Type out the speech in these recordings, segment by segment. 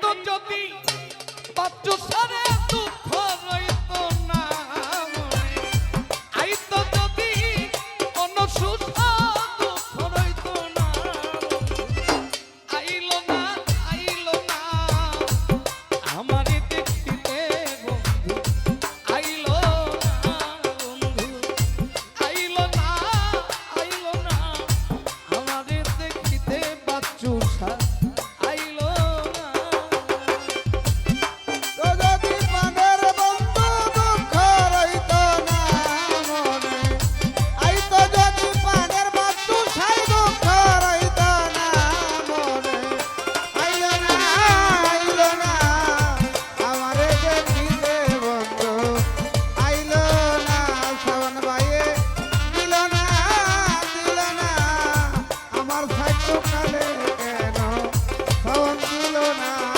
তো যদি পাচ্ছ সারে সাইড কালে কেন শ্রাবণ না।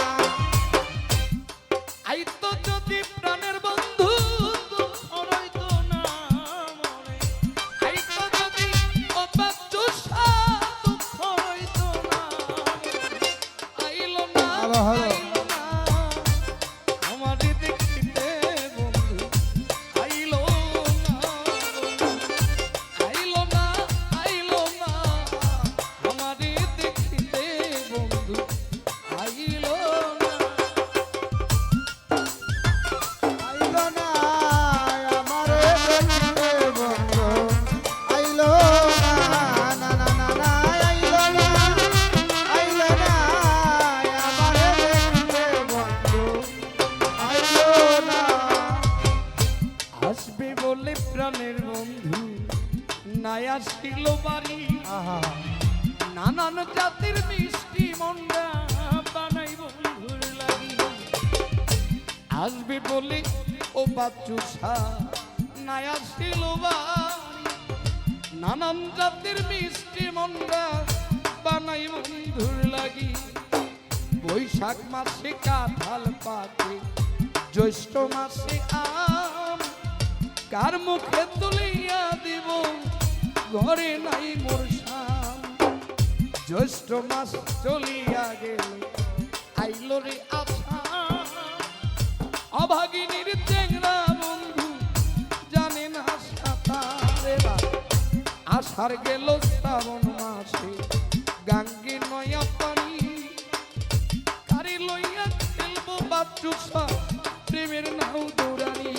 নানান জাতির মিষ্টি মন্ডা বানাই বন্ধুর লাগি। আসবে বলে ও বাচ্চু নাই বাড়ি। নানান জাতির মিষ্টি মন্ডা বানাই বন্ধুর লাগি। বৈশাখ মাসে কাঁঠাল পাকে, জ্যৈষ্ঠ মাসে আম। কার মুখে তুলিয়া দিব ঘরে নাই মোর জ্যৈষ্ঠ মাস চলিয়া গেল, আইলো রে আশা অভাগিনীর চেংরা বন্ধু জানে না সাঁতারে আষাঢ় গেল শ্রাবণ মাসে, গাঙ্গে নয়া পানি। কারি লইয়া খেলব বাচ্চু প্রেমের নাও দৌড়ানি।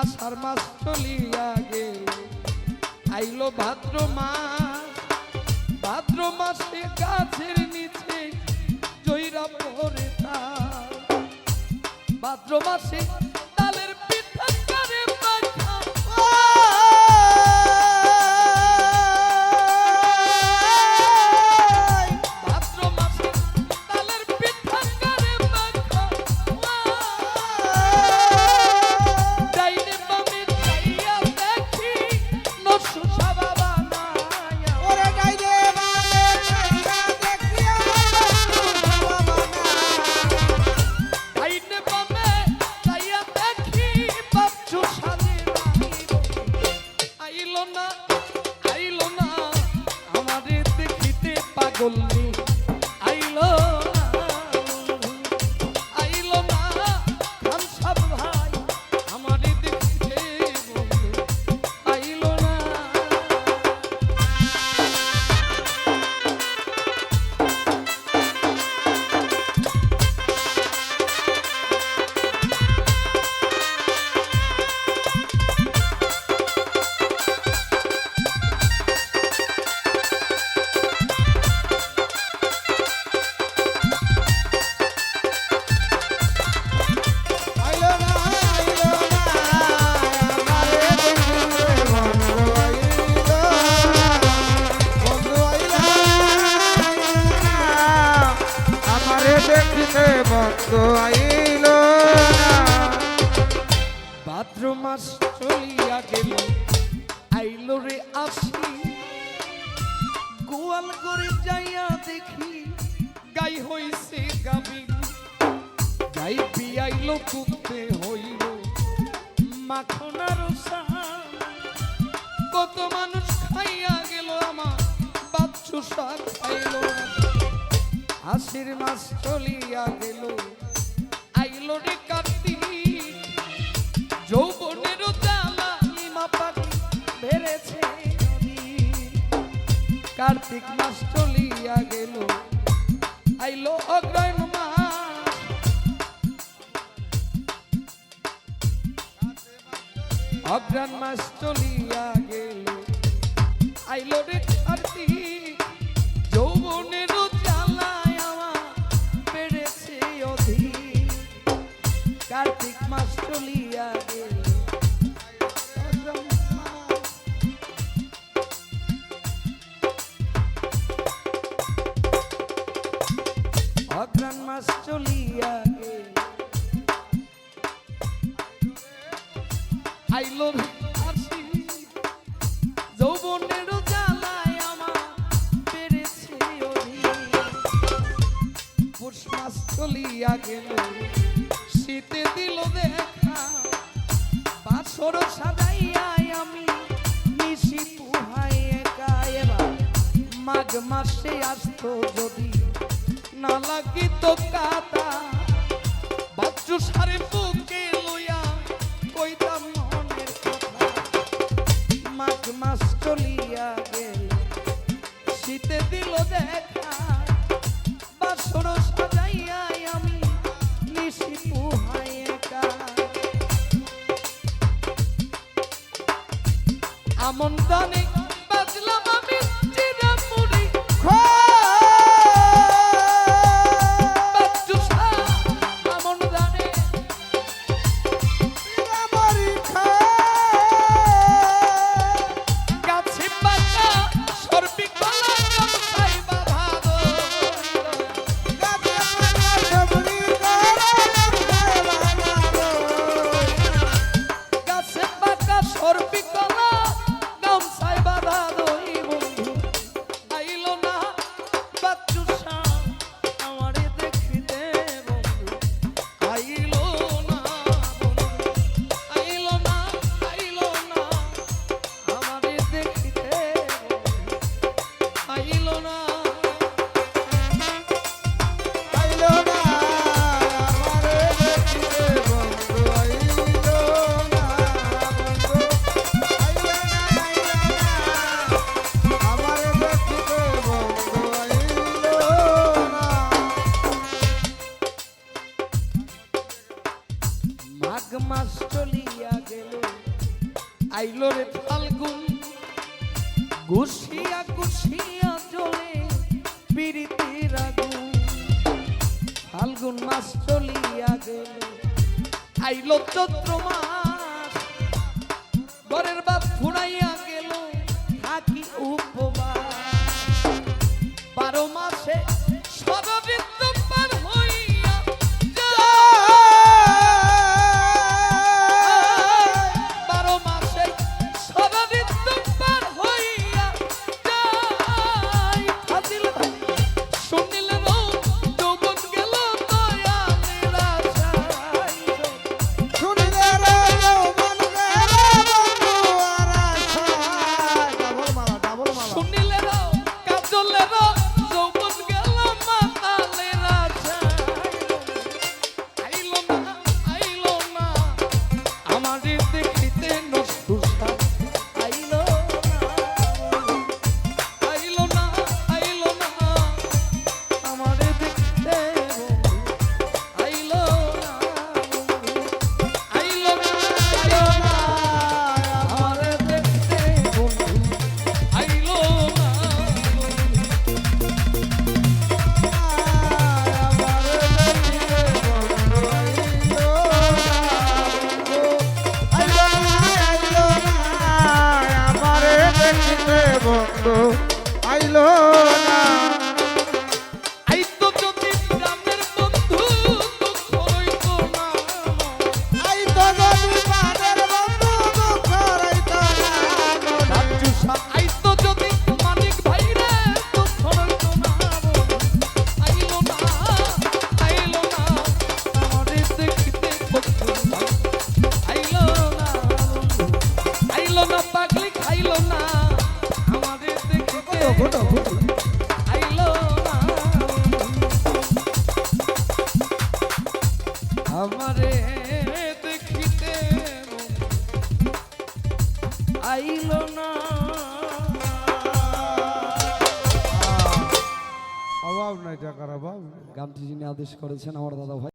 আষাঢ় মাস চলিয়া গেল আইলো ভাদ্র মাস। ভাদ্র মাসে গাছের নিচে জয়রা পরে তার। ভাদ্র মাসে দেখিতে বন্ধু আইলো ভাদ্র মাস চলিয়া গেল, আইলো রে আসি। গোয়াল করে যাইয়া দেখি, গাই হইছে গাবি গাই বিয়াইলো কুত্তে হইল মাখনার হাসির মাস চলিয়া গেল। আইলো রে যৌবনের কার্তিক মাস চলিয়া গেল। আইলো অগ্রয়ণ মাস। অগ্রাণ মাস চলিয়া গেল। আইলো রে আইলো রে আসি যৌবনের আমার অধিক পৌষ মাস চলিয়া গেল শীতে দিল দেখা। বাসর সাজাইয়াই আমি নিশি পুহাই একা। এবার মাঘ মাসে যদি না লাগিত কাতা বাচ্চু সারে বুকে দিল দেখা মাস চলিয়া গেল। আইলো রে ফাল্গুন গুছিয়া চলে আগুন। ফাল্গুন মাস চলিয়া গেল, আইলো মাস। ঘরের বাপ গেল, থাকি উপবাস। বারো মাসে শুনিলেন কাজলের গানটি যিনি আদেশ করেছেন আমার দাদা ভাই